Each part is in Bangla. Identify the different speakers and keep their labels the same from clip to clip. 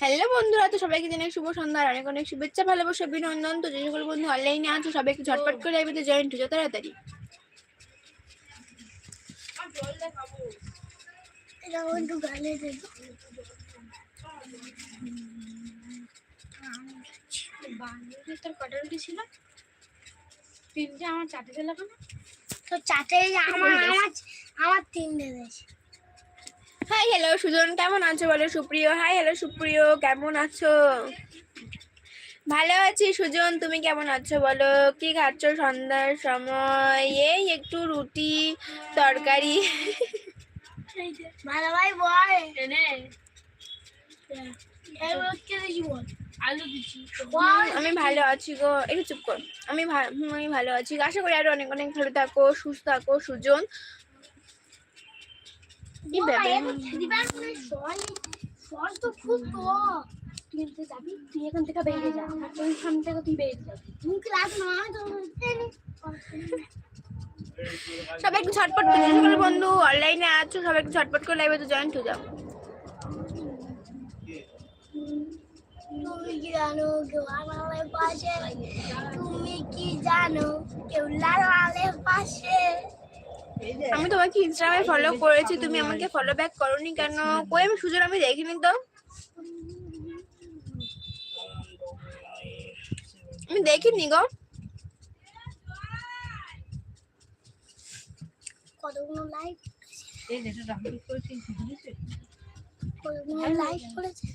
Speaker 1: হ্যালো বন্ধুরা তো সবাইকে জানাই শুভ সন্ধ্যার অনেক অনেক শুভেচ্ছা ভালোবাসা অভিনন্দন। তো যে সকল বন্ধু অনলাইনে আছো সবাইকে ঝটপট করে লাইভে জয়েন্ট হয়ে যাও তাড়াতাড়ি।
Speaker 2: এটা একটু
Speaker 3: তোর কটা রুটি ছিল। তিনটে আমার চারটে দিল কেন?
Speaker 2: তো চাটে আমার আমার আমার তিনটে দেছে
Speaker 1: হাই হ্যালো সুজন। কেমন আছো বলো? সুপ্রিয়। হাই হ্যালো সুপ্রিয়। কেমন আছো? ভালো আছি সুজন। তুমি কেমন আছো বলো? কি খাচ্ছ সন্ধ্যার সময়? এই একটু রুটি তরকারি।
Speaker 2: ভালো ভাই বল?
Speaker 1: আমি ভালো আছি গো। একটু চুপ কর। আমি আমি ভালো আছি। আশা করি আরও অনেক অনেক ভালো থাকো সুস্থ থাকো সুজন।
Speaker 3: তুই এখান থেকে বেরিয়ে যা। তুই সামনে থেকে তুই বেরিয়ে
Speaker 2: ক্লাস
Speaker 1: সবাই একটু ছটপট করে বন্ধু অনলাইনে আছো সবাই একটু ছটপট করে লাইভে তো জয়েন্ট হয়ে যাও।
Speaker 2: তুমি কি জানো কেউ আড়ালে পাশে? তুমি কি জানো কেউ লালালে পাশে?
Speaker 1: আমি তোমাকে ইনস্টাগ্রামে ফলো করেছি তুমি আমাকে ফলো ব্যাক করনি কেন? কই আমি সুজন আমি দেখিনি তো। আমি দেখিনি গো।
Speaker 2: কতগুলো লাইক
Speaker 3: এই যেটা ডাউনলোড করেছিস বুঝেছিস
Speaker 2: কতগুলো লাইক করেছে?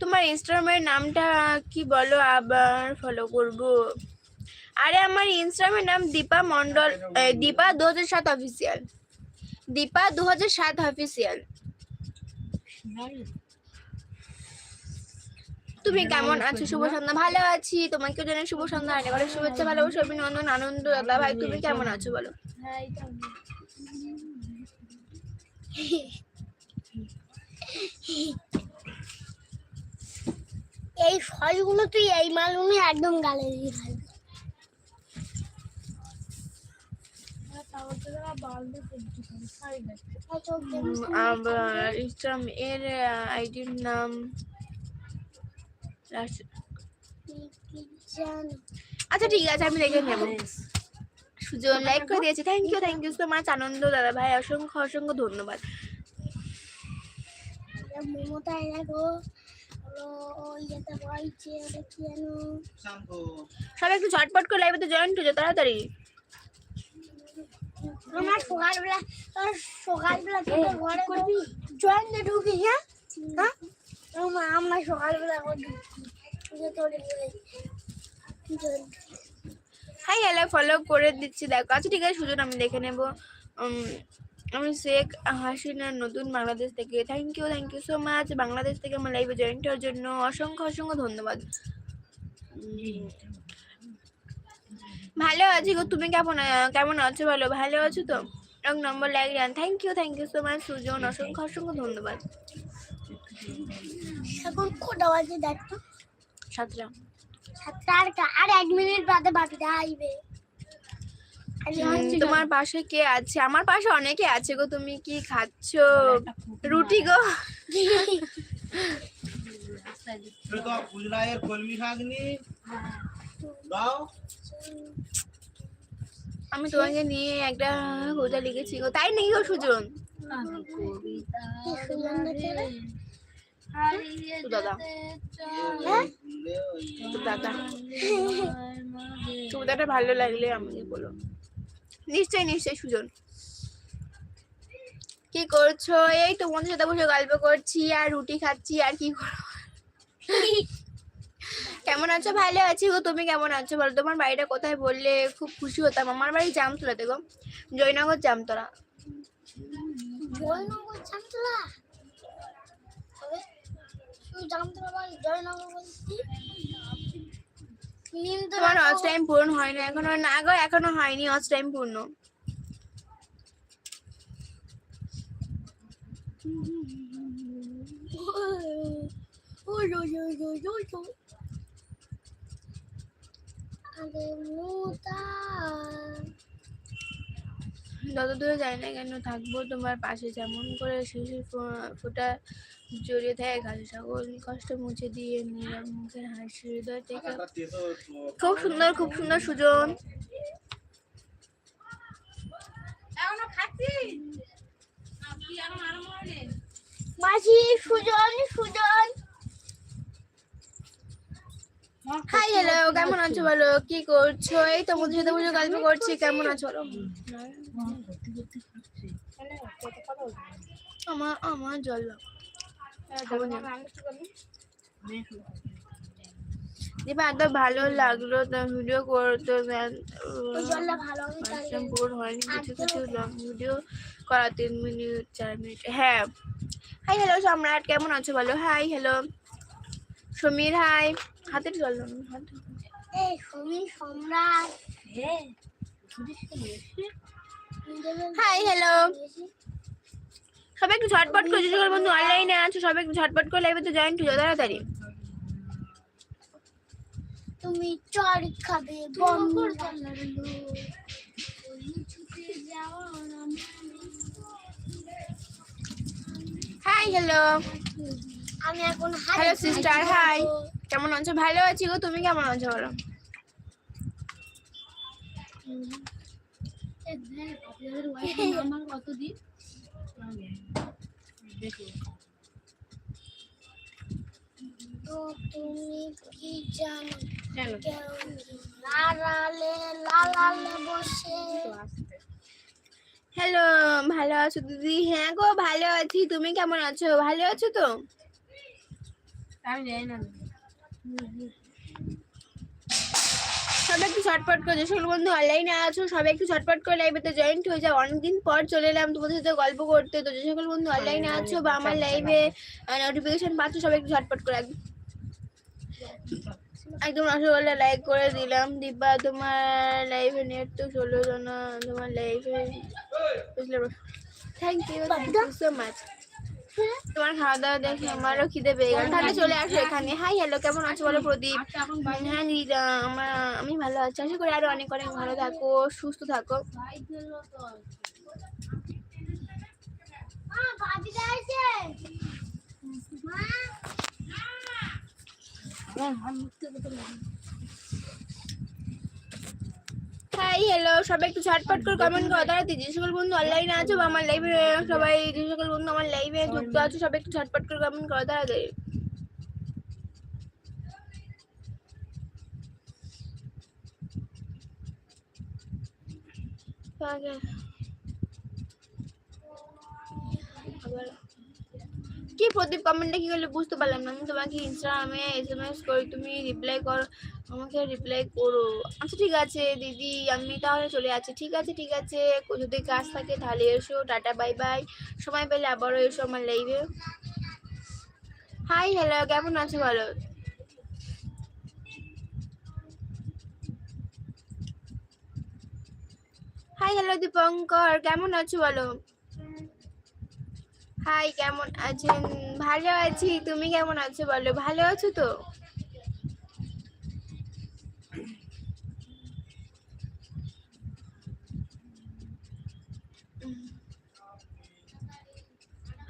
Speaker 1: তোমার ইনস্টাগ্রামের নামটা কি বলো? আবার ফলো করব। আরে আমার ইনস্টাগ্রামের নাম দীপা মন্ডল দীপা দু হাজার সাত অফিসিয়াল দীপা দু হাজার সাত অফিসিয়াল তুমি কেমন আছো? শুভ সন্ধ্যা। ভালো আছি। তোমাকেও জানাই শুভ সন্ধ্যা। অনেক অনেক শুভেচ্ছা, ভালোবাসা, অভিনন্দন, আনন্দ। দাদা ভাই, তুমি কেমন আছো বলো?
Speaker 2: এই ফলগুলো তুই এই মালগুলো একদম গালে দিয়ে খাবি
Speaker 1: ইনস্টাগ্রাম এর আইডির নাম আচ্ছা ঠিক আছে আমি দেখে নেব। সুজন লাইক করে দিয়েছি। Thank you thank you so much Anand দাদা ভাই অসংখ্য অসংখ্য ধন্যবাদ।
Speaker 2: মমতায় দেখো।
Speaker 1: সবাই একটু ঝটপট করে লাইভে তো জয়েন্ট হয়ে যাও তাড়াতাড়ি।
Speaker 2: আমার সকালবেলা তোর সকালবেলা তোর ঘরে করবি? জয়েন ঢুকি হ্যাঁ? হ্যাঁ? আমার আমার সকালবেলা করে ঢুকি যে তোর জয়েন
Speaker 1: হাই হ্যালো ফলো করে দিচ্ছি দেখো। আচ্ছা ঠিক আছে সুজন আমি দেখে নেব। আমি শেখ হাসিনা নতুন বাংলাদেশ থেকে। Thank you thank you so much Bangladesh থেকে আমার লাইভে জয়েন্ট হওয়ার জন্য অসংখ্য অসংখ্য ধন্যবাদ। ভালো আছি গো তুমি কেমন কেমন আছো বলো? ভালো আছো তো? এক নম্বর দেন thank you thank you so much Sujan. অসংখ্য অসংখ্য ধন্যবাদ।
Speaker 2: এখন কটা বাজে দেখ?
Speaker 1: সাতটা।
Speaker 2: সাতটা আর এক মিনিট বাদে বাপিটা আইবে।
Speaker 1: তোমার পাশে কে আছে? আমার পাশে অনেকে আছে গো তুমি কি খাচ্ছ? রুটি গো। আমি তোমাকে নিয়ে একটা কবিতা লিখেছি গো। তাই নাকি গো সুজন? দাদা দাদা কবিতাটা ভালো লাগলে আমাকে বলো। নিশ্চয়ই নিশ্চয়ই, সুজন। কি করছ? এই তো তোমাদের সাথে বসে গল্প করছি, আর রুটি খাচ্ছি, আর কি করব? কেমন আছো? ভালো আছি গো। তুমি কেমন আছো? বলো, তোমার বাড়িটা কোথায় বললে? খুব খুশি হতাম। আমার বাড়ি জামতলাতে গো জয়নগর জামতলা।
Speaker 2: জামতলা? জামতলা
Speaker 1: তোমার অস টাইম পূরণ হয় না এখনও না গো এখনও হয়নি অস টাইম পূর্ণ। যত দূরে যাই না কেন থাকব তোমার পাশে যেমন করে শিশির ফোঁটা জড়িয়ে থাকে ঘাসে সকল কষ্ট মুছে দিয়ে নিরাম মুখের হাসি হৃদয় থেকে খুব সুন্দর খুব সুন্দর সুজন।
Speaker 2: মাসি সুজন সুজন।
Speaker 1: হাই হ্যালো কেমন আছো বলো? কি করছ? এই তো তোমাদের সাথে বসে গল্প করছি কেমন আছো বলো? আমার আমার জল দাও। না। দীপা এত ভালো লাগল ভিডিও করতে। বোর হয়নি কিছু কিছু লং ভিডিও করা তিন মিনিট চার মিনিট হ্যাঁ। হাই হ্যালো সম্রাট কেমন আছো বলো? হাই হ্যালো সমীর হাই হাতের জল হাই হ্যালো সবাই একটু ঝটপট করে যে সকল বন্ধু অনলাইনে আছো সবাই একটু ঝটপট করে লাইভে তো জয়েন্ট হয়ে তাড়াতাড়ি।
Speaker 2: তুমি চর খাবে বন্ধু
Speaker 1: হাই হ্যালো
Speaker 2: আমি এখন
Speaker 1: হ্যালো সিস্টার হাই কেমন আছো? ভালো আছি গো তুমি কেমন আছো বলো?
Speaker 3: আমার কত দিন
Speaker 2: তো তুমি কি জানো?
Speaker 3: চলো
Speaker 2: কেউ লালালে লালালে বসে।
Speaker 1: হ্যালো ভালো আছো দিদি? হ্যাঁ গো ভালো আছি। তুমি কেমন আছো? ভালো আছো তো?
Speaker 3: আমি যাই না।
Speaker 1: সবাই একটু ঝটপট করে যে সকল বন্ধু অনলাইনে আছো, সবাই একটু ঝটপট করে লাইভেতে জয়েন্ট হয়ে যাও। অনেকদিন পর চলে এলাম তোমাদের সাথে গল্প করতে। তো যে সকল বন্ধু অনলাইনে আছো বা আমার লাইভে নোটিফিকেশন পাচ্ছ, সবাই একটু ঝটপট করে একদম রসগোল্লা লাইক করে দিলাম। দিব্যা, তোমার লাইভে নেট তো চলো না তোমার লাইভে thank you thank you so much তোমার খাওয়া দাওয়া দেখে আমারও খিদে পেয়ে গেল। তাহলে চলে আসো এখানে। হাই হ্যালো কেমন আছো বলো প্রদীপ? হ্যাঁ দিদা আমার আমি ভালো আছি। আশা করি আরও অনেক অনেক ভালো থাকো সুস্থ থাকো।
Speaker 2: মা আছে মা
Speaker 1: হাই হ্যালো সবাই একটু ঝটপট করে কমেন্ট করো। তাড়াতাড়ি যে সকল বন্ধু অনলাইনে আছো বা আমার লাইভে সবাই যে সকল বন্ধু আমার লাইভে যুক্ত আছো, সবাই একটু ঝটপট করে কমেন্ট করো তাড়াতাড়ি কি প্রদীপ কমেন্টটা কি করলে বুঝতে পারলাম না। আমি তোমাকে ইনস্টাগ্রামে এস এম এস করি, তুমি রিপ্লাই করো। আমাকে রিপ্লাই করো। আচ্ছা ঠিক আছে, দিদি, আমি তাহলে চলে যাচ্ছি। ঠিক আছে ঠিক আছে, যদি কাজ থাকে তাহলে এসো, টাটা বাই বাই সময় পেলে আবারও এসো আমার লাইভে হাই হ্যালো কেমন আছো বলো? হাই হ্যালো দীপঙ্কর, কেমন আছো বলো? হাই কেমন আছেন? ভালো আছি, তুমি কেমন আছো বলো? ভালো আছো তো?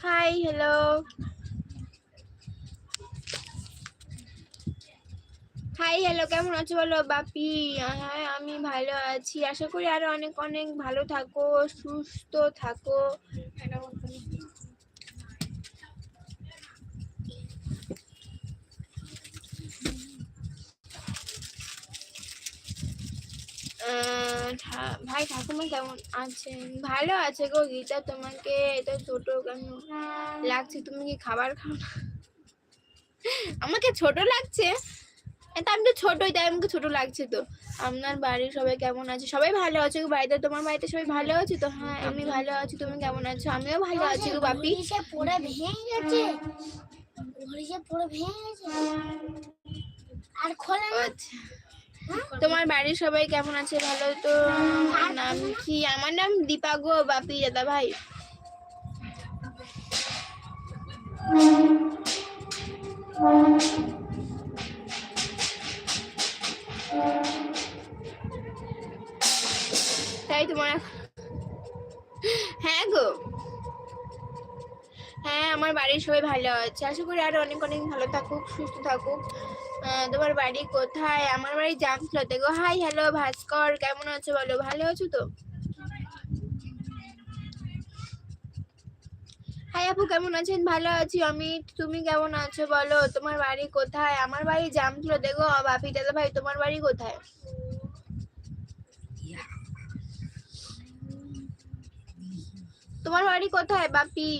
Speaker 1: হাই হ্যালো হাই হ্যালো কেমন আছো বলো বাপি? হ্যাঁ আমি ভালো আছি। আশা করি আরও অনেক অনেক ভালো থাকো সুস্থ থাকো। আহ, ভাই ঠাকুমা কেমন আছেন? ভালো আছে গো গীতা তোমাকে এটা ছোট কেন? লাগছে তুমি কি খাবার খাও না? আমাকে ছোট লাগছে? এ তা আমি তো ছোটই তাই আমাকে ছোট লাগছে তো। আপনার বাড়ির সবাই কেমন আছে? সবাই ভালো আছে বাড়িতে তোমার বাড়িতে সবাই ভালো আছে তো? হ্যাঁ আমি ভালো আছি তুমি কেমন আছো? আমিও ভালো আছি গো বাপি।
Speaker 2: পড়ে ভেঙে গেছে। ভেঙে গেছে। আর খোলে
Speaker 1: আচ্ছা। তোমার বাড়ির সবাই কেমন আছে? ভালো তো? নাম কি? আমার নাম দীপা গো বাপি দাদা ভাই। তাই তোমার হ্যাঁ গো। হ্যাঁ আমার বাড়ির সবাই ভালো আছে। আশা করি আরও অনেক অনেক ভালো থাকুক সুস্থ থাকুক। তোমার বাড়ি কোথায়? আমার বাড়ি জামতলাতে গো হাই হ্যালো ভাস্কর, কেমন আছো বলো? ভালো আছো তো? হাই আপু, কেমন আছেন? ভালো আছি। অমিত তুমি কেমন আছো বলো? তোমার বাড়ি কোথায়? আমার বাড়ি জামতলাতে গো, বাপি দাদা ভাই, তোমার বাড়ি কোথায়? তোমার বাড়ি কোথায়, বাপি?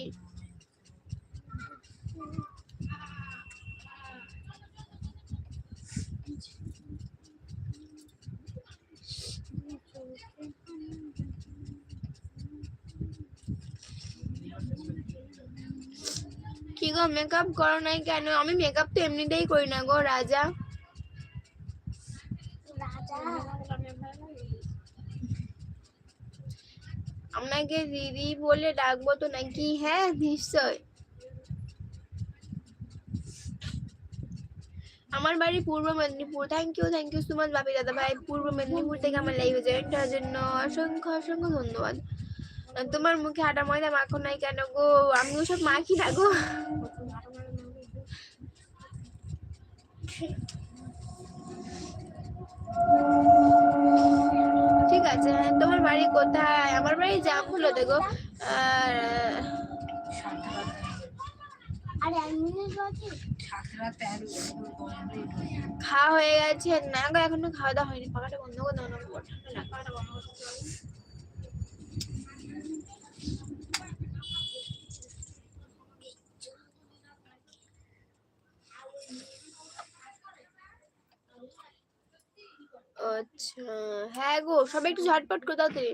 Speaker 1: কি গো মেকআপ করো নাই কেন? আমি মেকআপ তো এমনিতেই করি না গো
Speaker 2: রাজা।
Speaker 1: আপনাকে দিদি বলে ডাকবো তো নাকি? হ্যাঁ নিশ্চয়। আমার বাড়ি Purba Medinipur. Thank you thank you so much Bapi দাদা ভাই পূর্ব মেদিনীপুর থেকে আমার লাইভে জয়েন করার জন্য অসংখ্য অসংখ্য ধন্যবাদ। তোমার মুখে আটা ময়দা মাখো নাই কেন গো? আমি ওসব মাখি না গো। ঠিক আছে হ্যাঁ, তোমার বাড়ি কোথায়? আমার বাড়ি যা জামগুলো দেখো আর খাওয়া হয়ে গেছে। না গো এখনও খাওয়া দাওয়া হয়নি। পাখাটা বন্ধ করে দাও না গো, ঠান্ডা লাগবে। পাখাটা বন্ধ করে দাও। আচ্ছা হ্যাঁ গো সবাই একটু ঝটপট
Speaker 2: ফোনটা দে।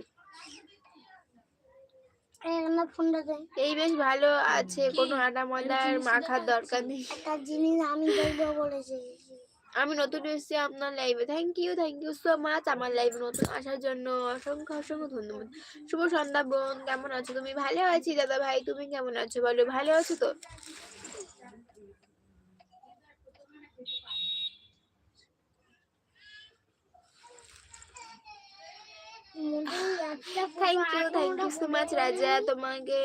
Speaker 1: এই বেশ ভালো আছে কোনো আটা ময়দার মাখার দরকার নেই।
Speaker 2: একটা জিনিস আমি দেখব বলেছি
Speaker 1: আমি নতুন এসেছি আপনার লাইভে thank you thank you so much আমার লাইভে নতুন আসার জন্য। অসংখ্য অসংখ্য ধন্যবাদ। শুভ সন্ধ্যা বোন কেমন আছো? তুমি ভালো আছি দাদা ভাই তুমি কেমন আছো? বলো ভালো আছো তো? Thank you thank you so much Raja তোমাকে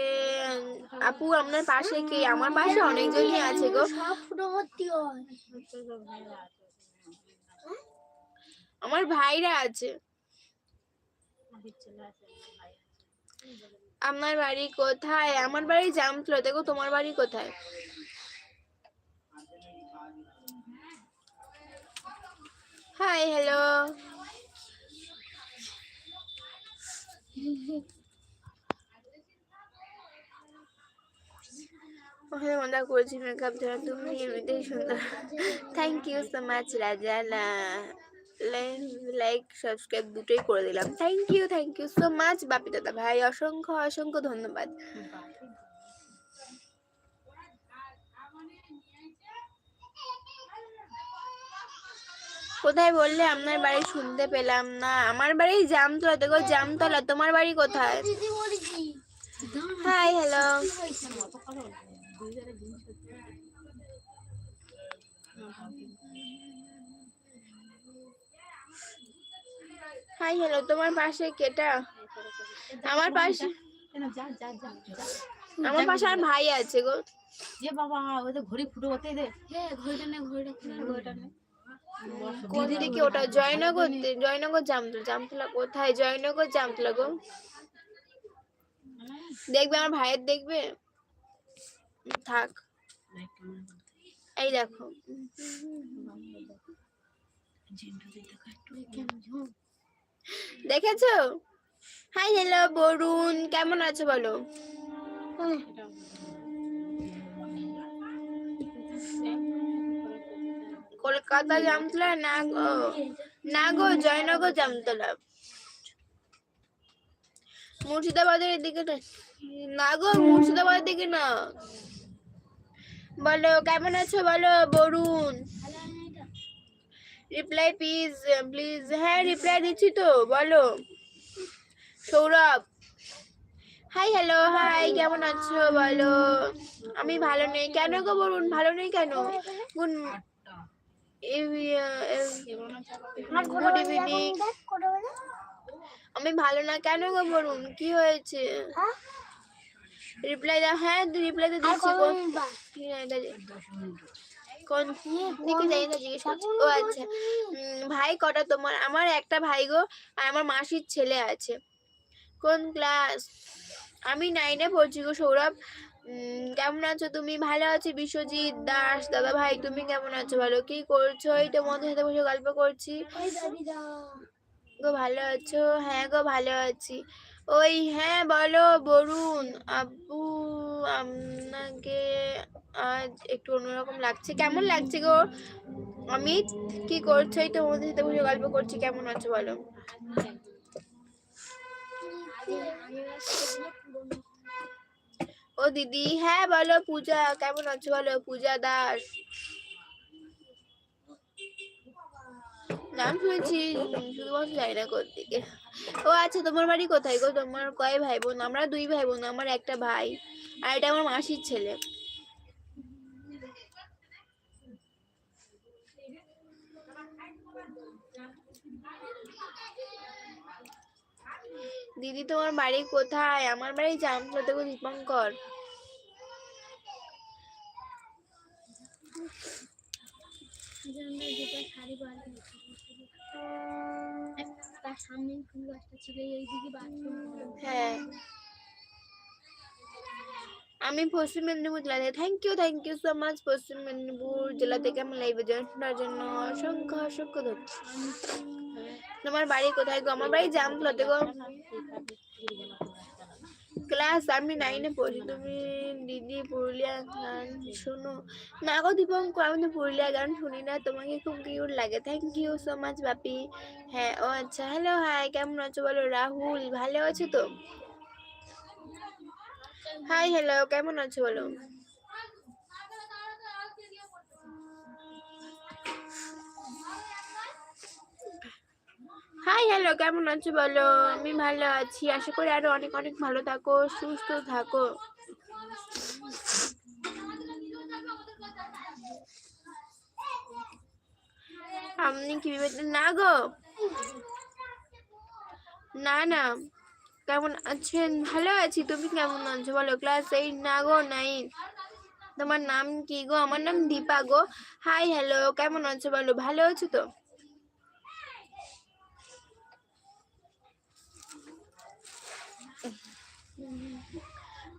Speaker 1: আপু আপনার পাশে কে? আমার পাশে অনেকজনই আছে গো। আমার ভাইরা আছে। আমার বাড়ি কোথায়? আমার বাড়ি জামতলা। দেখো তোমার বাড়ি কোথায়? হাই হ্যালো ওখানে মজা করেছি মেকআপ ধরা তুমি এমনিতেই সুন্দর। Thank you so much Raja. Like subscribe দুটোই করে দিলাম। Thank you thank you so much Bapi দাদা ভাই। অসংখ্য অসংখ্য ধন্যবাদ। কোথায় বললে? আপনার বাড়ি শুনতে পেলাম না। আমার বাড়ি জামতলা। দেখো জামতলা। তোমার বাড়ি কোথায়? হাই হ্যালো হাই হ্যালো তোমার পাশে কেটা? আমার পাশে
Speaker 3: যা যা যা যা।
Speaker 1: আমার পাশে আর ভাই আছে গো।
Speaker 3: যে বাবা ওই তো ঘড়ি ফুটো হতে দে। হ্যাঁ ঘড়িটা নে ঘড়িটা নে, ঘড়িটা নে।
Speaker 1: কোন দিকে ওটা? জয়নগর জয়নগর জামতলা জামতলা কোথায়? জয়নগর জামতলা গো। দেখবে আমার ভাইয়ের দেখবে? থাক। এই দেখো। দেখেছ? Hi hello Barun. কেমন আছো বলো? কলকাতা জামতলা? না গো। না গো, জয়নগর জামতলা। মুর্শিদাবাদের দিকে না গো, মুর্শিদাবাদের দিকে না। বলো, কেমন আছো বলো, বরুণ? রিপ্লাই প্লিজ প্লিজ হ্যাঁ রিপ্লাই দিচ্ছি তো, বলো। সৌরভ। হাই হ্যালো হাই কেমন আছো বলো? আমি ভালো নেই কেন গো বলুন ভালো নেই কেন? Good good evening. আমি ভালো না কেন গো বলুন কি হয়েছে?
Speaker 2: হ্যাঁ?
Speaker 1: রিপ্লাই দাও হ্যাঁ রিপ্লাই তো দিচ্ছি যে- কোন দেখে যাই না জিজ্ঞেস ও আচ্ছা। ভাই কটা তোমার? আমার একটা ভাই গো আর আমার মাসির ছেলে আছে। কোন ক্লাস আমি নাইনে পড়ছি গো সৌরভ। কেমন আছো তুমি? ভালো আছি? বিশ্বজিৎ দাস। দাদা ভাই তুমি কেমন আছো? ভালো। কি করছ? এই তো মধ্যে সাথে বসে গল্প করছি। গো ভালো আছো? হ্যাঁ গো ভালো আছি। ওই হ্যাঁ বলো, বরুণ, আব্বু, আপনাকে আজ একটু অন্যরকম লাগছে। কেমন লাগছে গো? অমিত, কি করছ? এই তো মধ্যে সাথে বসে গল্প করছি। কেমন আছো বলো? ও দিদি হ্যাঁ বলো, পূজা, কেমন আছো বলো? পূজা দাস। নাম শুনেছি, শুধুমাত্র জানি না কোথেকে ও আচ্ছা তোমার বাড়ি কোথায় গো? তোমার কয় ভাই বোন আমরা দুই ভাই বোন আমার একটা ভাই আর এটা আমার মাসির ছেলে। দিদি, তোমার বাড়ি কোথায়? আমার বাড়ি জামতলা থেকে দীপঙ্কর
Speaker 3: শাড়ি তার সামনে ফুল গাছটা ছিল
Speaker 1: হ্যাঁ। আমি পশ্চিম মেদিনীপুর জেলা থেকে। Thank you thank you so much Paschim Medinipur জেলা থেকে আমার লাইভে জয়েন শোনার জন্য অসংখ্য অসংখ্য ধন্যবাদ। তোমার বাড়ি কোথায় গো? আমার বাড়ি জামতলাতে গো। ক্লাস আমি নাইনে পড়ি। তুমি দিদি পুরুলিয়া গান শুনো। না গো দীপঙ্ক আমি তো পুরুলিয়া গান শুনি না। তোমাকে খুব কিউট লাগে। Thank you so much Bapi. হ্যাঁ ও আচ্ছা। হ্যালো হাই কেমন আছো বলো? রাহুল ভালো আছো তো? হাই হ্যালো কেমন আছো বলো? হাই হ্যালো কেমন আছো বলো? আমি ভালো আছি। আশা করি আরও অনেক অনেক ভালো থাকো, সুস্থ থাকো। আপনি কি বিবেচনা না গো। না না। কেমন আছেন? ভালো আছি। তুমি কেমন আছো বলো? ক্লাস এইট না গো, নাইন। তোমার নাম কি গো? আমার নাম দীপা গো। হাই হ্যালো কেমন আছো বলো? ভালো আছো তো?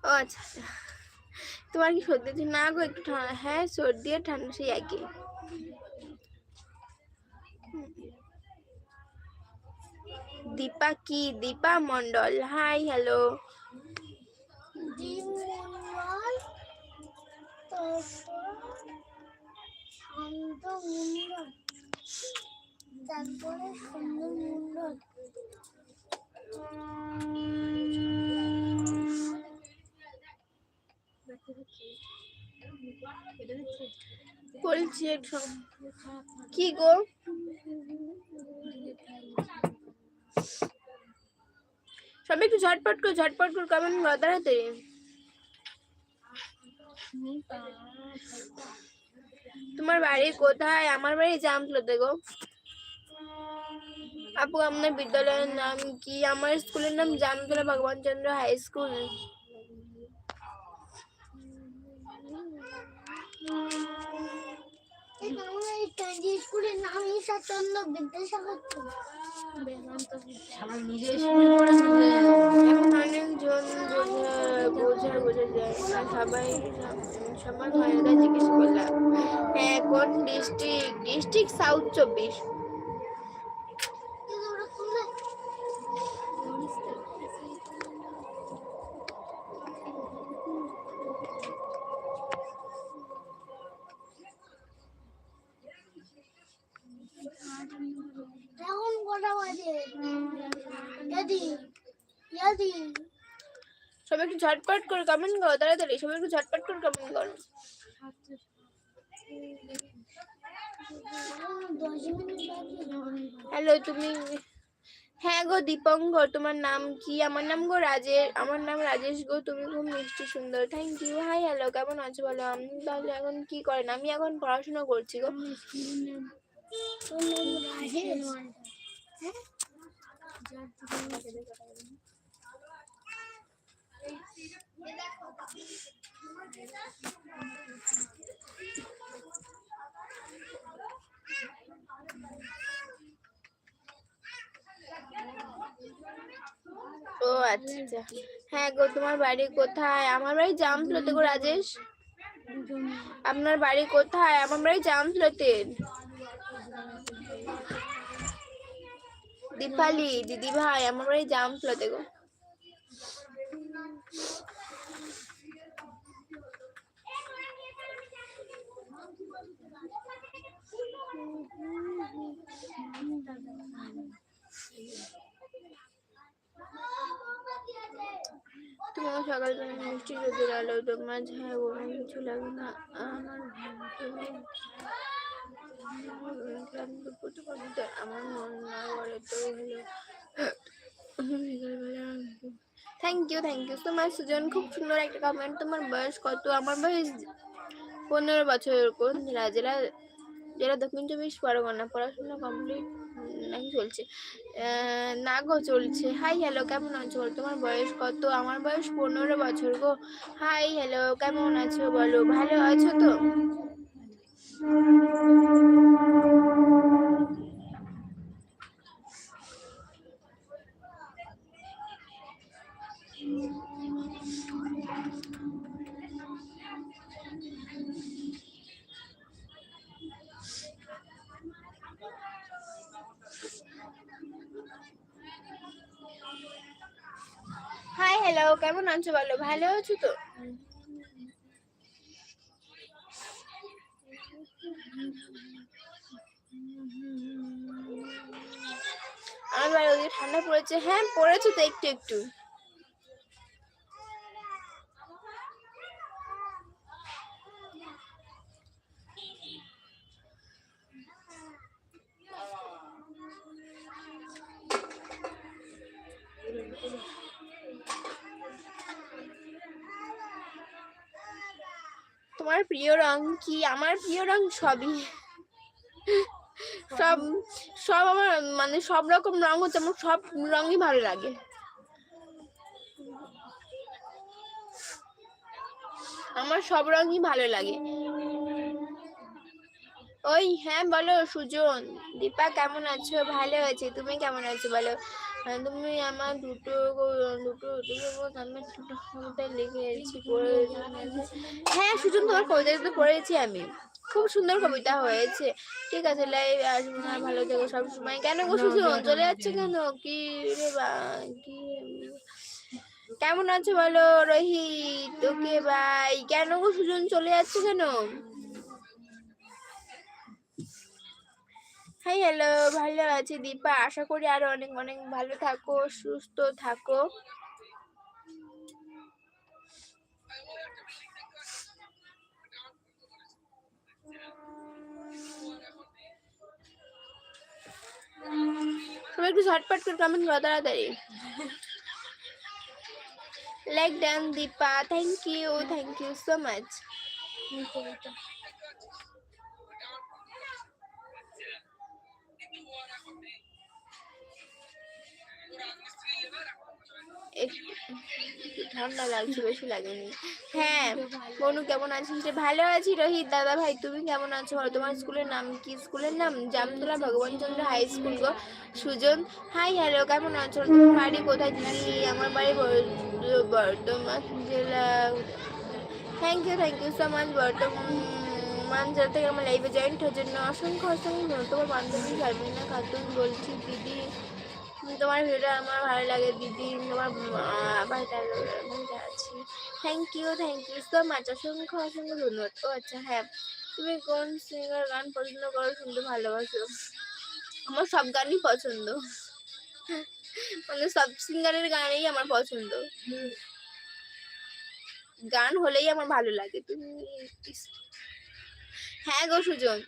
Speaker 1: ও আচ্ছা আচ্ছা। তোমার কি সর্দি আছে? না গো একটু ঠান্ডা হ্যাঁ সর্দি আর ঠান্ডা সেই একই। দীপা কি? দীপা মন্ডল হাই হ্যালো
Speaker 2: দিনমঙ্গল, তারপর শান্ত মণ্ডল, তারপরে সুন্দর মণ্ডল
Speaker 1: বলছি কি গো? সবাই একটু ঝটপট করে ঝটপট করে কমেন্ট করো তাড়াতাড়ি। তোমার বাড়ি কোথায়? আমার বাড়ি জামতলাতে গো। আপু, আপনার বিদ্যালয়ের নাম কি? আমার স্কুলের নাম জামতলা ভগবান চন্দ্র হাই স্কুল।
Speaker 2: স্কুলের নাম
Speaker 1: বোঝা বোঝা যায় সবাই কাছে জিজ্ঞেস করলাম। হ্যাঁ কোন ডিস্ট্রিক্ট ডিস্ট্রিক্ট সাউথ চব্বিশ
Speaker 2: কিন্তু ওরা কোথায়? এখন কটা বাজে ইয়াদি ইয়াদি
Speaker 1: সবাই একটু ঝটপট করে কমেন্ট করো তাড়াতাড়ি, সবাই একটু ঝটপট করে কমেন্ট করো হ্যালো তুমি হ্যাঁ গো, দীপঙ্কর, তোমার নাম কি? আমার নাম গো রাজেশ, আমার নাম রাজেশ গো, তুমি খুব মিষ্টি সুন্দর। থ্যাংক ইউ হাই হ্যালো কেমন আছো বলো? আমি তাহলে এখন কি করেন? আমি এখন পড়াশোনা করছি গো। ও আচ্ছা। হ্যাঁ গো, তোমার বাড়ি কোথায়? আমার বাড়ি জামতলাতে গো, রাজেশ। আপনার বাড়ি কোথায়? আমার বাড়ি জামতলাতে। দীপালি দিদি ভাই আমার বাড়ি জামতলাতে গো। তোমার সকালবেলা মিষ্টি যদি আলো তোমার হ্যাঁ ওরকম কিছু লাগে না, আমার আমার মন না করে তো হলো। থ্যাংক ইউ থ্যাংক ইউ তোমার সুজন খুব সুন্দর একটা কমেন্ট তোমার বয়স কত? আমার বয়স পনেরো বছর, কোন জেলা? জেলা জেলা দক্ষিণ চব্বিশ পরগনা। পড়াশোনা কমপ্লিট নাকি চলছে। না গো, চলছে। হাই হ্যালো কেমন আছো? বলো, তোমার বয়স কত? আমার বয়স পনেরো বছর গো। হাই হ্যালো কেমন আছো? বলো, ভালো আছো তো? হ্যালো কেমন আছো বলো? ভালো আছো তো? আমার ওদিকে ঠান্ডা পড়েছে। হ্যাঁ পড়েছে তো একটু একটু। তোমার প্রিয় রং কি? আমার প্রিয় রং সবই। সব সব আমার মানে সব রকম রং হচ্ছে আমার সব রঙই ভালো লাগে। আমার সব রঙই ভালো লাগে। ওই হ্যাঁ বলো সুজন দীপা কেমন আছো? ভালো আছি তুমি কেমন আছো? বলো। তুমি আমার দুটো দুটো দুটো আমি দুটো কবিতা লিখেছি পড়ে- হ্যাঁ সুজন তোমার কবিতা তো পড়েছি আমি। খুব সুন্দর কবিতা হয়েছে। ঠিক আছে লাইভ আসব না ভালো থেকো সব সময়। কেন গো সুজন চলে যাচ্ছে কেন? কি রে বা কি কেমন আছো বলো রোহিত? ওকে বাই কেন গো সুজন চলে যাচ্ছে কেন? হাই হ্যালো ভালো আছি দীপা। আশা করি আরও অনেক অনেক ভালো থাকো, সুস্থ থাকো। সবাই একটু ঝটপট করে কমেন্ট করো, তাড়াতাড়ি। Like done Dipa. Thank you thank you so much ঠান্ডা লাগছে, বেশি লাগেনি। হ্যাঁ বনু কেমন আছিস রে? ভালো আছি রোহিত দাদা ভাই, তুমি কেমন আছো? বলো, তোমার স্কুলের নাম কি? স্কুলের নাম জামতলা ভগবানচন্দ্র হাই স্কুল গো। সুজন, হাই, হ্যালো, কেমন আছো? তোমার বাড়ি কোথায়? দিদি, আমার বাড়ি বর্ধমান জেলা। Thank you thank you so much বর্তমান জেলা থেকে আমার লাইভে জয়েন্ট হওয়ার জন্য অসংখ্য অসংখ্য তোমার বান্ধবী শারমিনা খাতুন বলছি, দিদি তোমার ভিডিওটা আমার ভালো লাগে, দিদি, তোমার ভাইটা thank you thank you so much অসংখ্য অসংখ্য ধন্যবাদ। ও আচ্ছা হ্যাঁ তুমি কোন সিঙ্গার গান পছন্দ করো, শুনতে ভালোবাসো? আমার সব গানই পছন্দ। মানে সব সিঙ্গারের গানই আমার পছন্দ। গান হলেই আমার ভালো লাগে। তুমি হ্যাঁ গো সুজন।